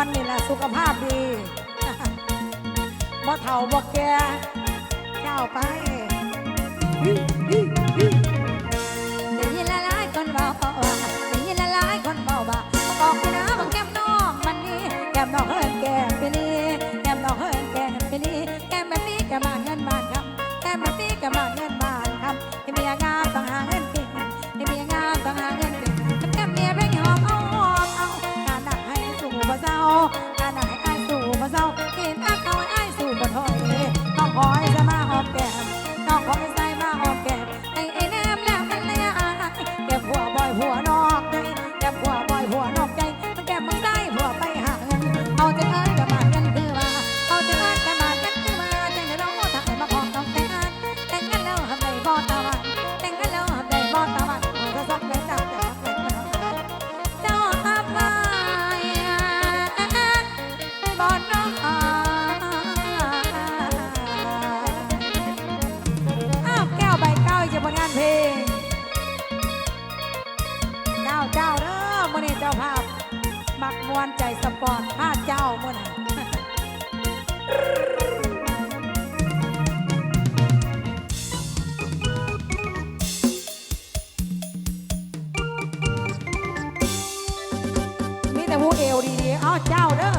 อนนี่แหละสุขภาพดีบ่เฒ่าบ่แก่เจ้าไป มวนใจสปอร์ตผ้าเจ้าเมื่อไหร่มีแต่ผู้เอวดีๆอ้าวเจ้าเด้อ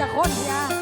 จะคนเดีย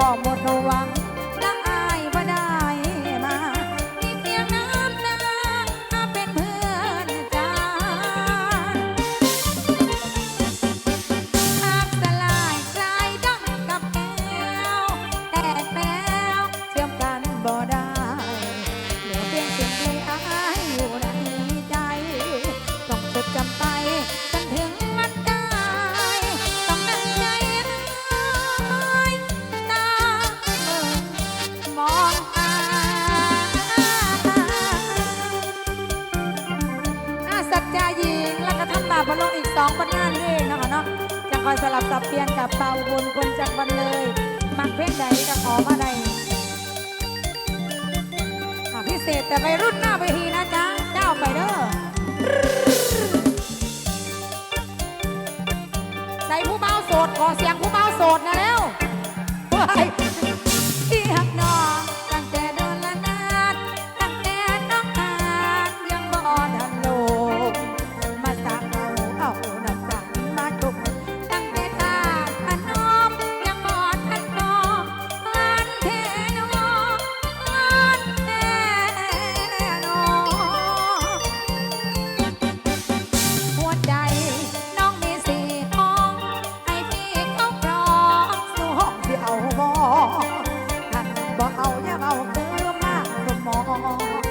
ก็หมดหวัง จาจ้าหญิง แล้วก็ท่านบาพระลงอีกสองบรรณาเรื่อนะคะเนาะจะคอยสลับสับเปลี่ยนกับเป่าบุญคนจักบันเลย มักเพ่งใดก็ขอมาใดพิเศษแต่ไปรุ่นหน้าไปทีนะจ๊ะเจ้าไปเด้อใส่ผู้เมาโสดขอเสียงผู้เมาโสดนะแล้ว อยังเอาเธอมากก็มอง